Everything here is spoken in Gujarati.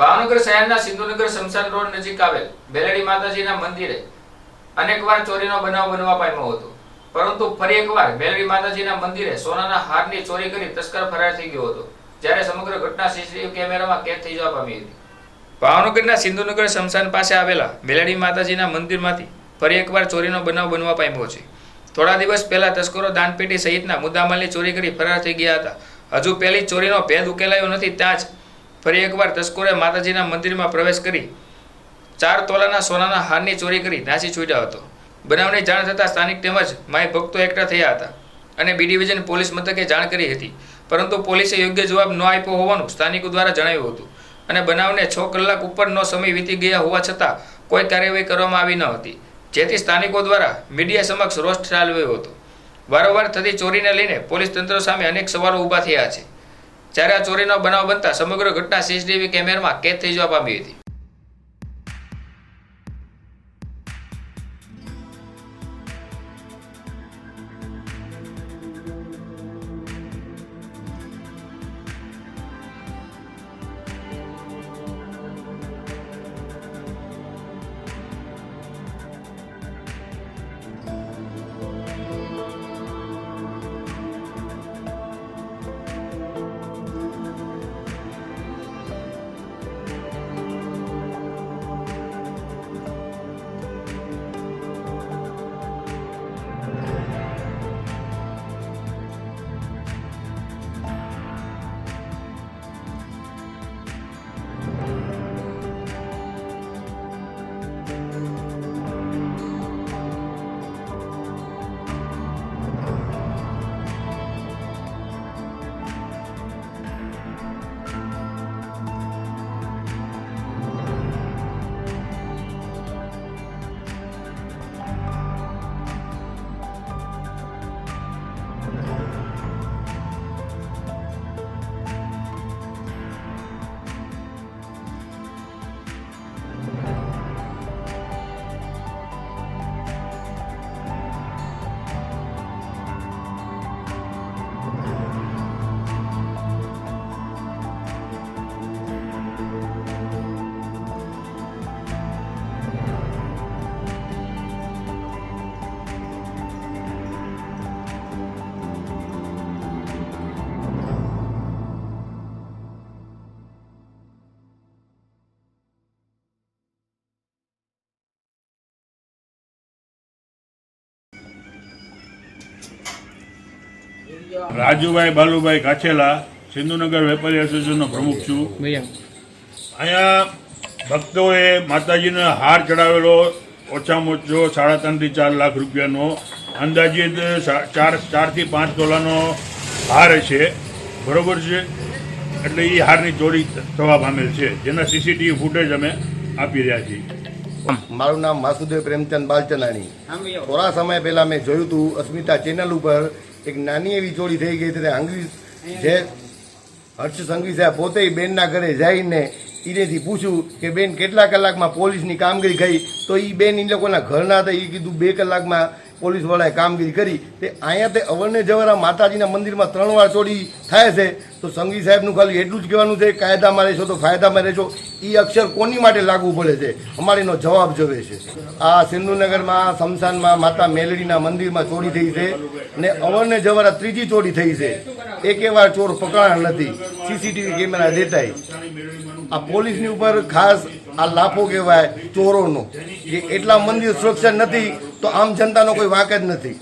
ભાવનગર શહેરના સિંધુનગર શમશાન રોડ નજીક આવેલ બેલડી માતાજીના મંદિરે અનેકવાર ચોરીનો બનાવ બનવા પામ્યો હતો. પરંતુ ફરી એકવાર બેલડી માતાજીના મંદિરે સોનાના હારની ચોરી કરી તસ્કર ફરાર થઈ ગયો હતો, જ્યારે સમગ્ર ઘટના સીસીટીવી કેમેરામાં કેદ થઈ જવા પામી હતી. ભાવનગરના સિંધુનગર શમશાન પાસે આવેલા બેલડી માતાજીના મંદિરમાંથી ફરી એકવાર ચોરીનો બનાવ બનવા પામ્યો છે. થોડા દિવસ પહેલા તસ્કરો દાનપેટી સહિતના મુદ્દામાલની ચોરી કરી ફરાર થઈ ગયા હતા. હજુ પહેલી ચોરીનો ભેદ ઉકેલાયો નથી, ત્યાં જ ફરી એકવાર તસ્કરોએ માતાજીના મંદિરમાં પ્રવેશ કરી ચાર તોલાના સોનાના હારની ચોરી કરી નાસી છૂટ્યો હતો. બનાવની જાણ થતાં સ્થાનિક તેમજ માય ભક્તો એકઠા થયા હતા અને બી ડિવિઝન પોલીસ મથકે જાણ કરી હતી. પરંતુ પોલીસે યોગ્ય જવાબ ન આપ્યો હોવાનું સ્થાનિકો દ્વારા જણાવ્યું હતું અને બનાવને છ કલાક ઉપરનો સમય વીતી ગયા હોવા છતાં કોઈ કાર્યવાહી કરવામાં આવી ન હતી. જેથી સ્થાનિકો દ્વારા મીડિયા સમક્ષ રોષ ઠાલવ્યો હતો. વારંવાર થતી ચોરીને લઈને પોલીસ તંત્ર સામે અનેક સવાલો ઊભા થયા છે. જ્યારે આ ચોરીનો બનાવ બનતા સમગ્ર ઘટના સીસીટીવી કેમેરામાં કેદ થઈ જવા પામી હતી. રાજુભાઈ બાલુભાઈ કાછેલા સિંધુનગર વેપારી એસોસિએશનનો પ્રમુખ છું. અહીંયા ભક્તોએ માતાજીને હાર ચડાવેલો ઓછામાં ઓછો સાડા ત્રણથી ચાર લાખ રૂપિયાનો અંદાજિત ચાર ચારથી પાંચ તોલાનો હાર છે. બરોબર છે? એટલે એ હારની ચોરી થવા પામેલ છે. જેના સીસીટીવી ફૂટેજ અમે આપી રહ્યા છીએ. મારું નામ વાસુદેવ પ્રેમચંદ બાલચંદાણી. થોડા સમય પહેલા મેં જોયું હતું અસ્મિતા ચેનલ ઉપર એક નાની એવી ચોરી થઈ ગઈ હતી હંગવી જે હર્ષ સંઘવી સાહેબ પોતે બેનના ઘરે જઈને એનેથી પૂછ્યું કે બેન, કેટલા કલાકમાં પોલીસની કામગીરી થઈ તો એ બેન એ લોકોના ઘરના હતા એ કીધું બે કલાકમાં પોલીસવાળાએ કામગીરી કરી. તે અહીંયા તે અવરને જવર માતાજીના મંદિરમાં ત્રણ વાર ચોરી થાય છે. તો સંગી સાહેબનું ખાલી એટલું જ કહેવાનું છે, કાયદામાં રહેશો તો ફાયદામાં રહેશો. એ અક્ષર કોની માટે લાગુ પડે છે? અમારે એનો જવાબ જોવે છે. આ સિંધુનગરમાં, શમશાનમાં માતા મેલડીના મંદિરમાં ચોરી થઈ છે અને અવરને જવર ત્રીજી ચોરી થઈ છે. એકે વાર ચોર પકડાણ નથી. સીસીટીવી કેમેરા દેતાય. આ પોલીસની ઉપર ખાસ આ લાફો કહેવાય ચોરોનો. કે એટલા મંદિર સુરક્ષા નથી, તો આમ જનતાનો કોઈ વાંક જ નથી.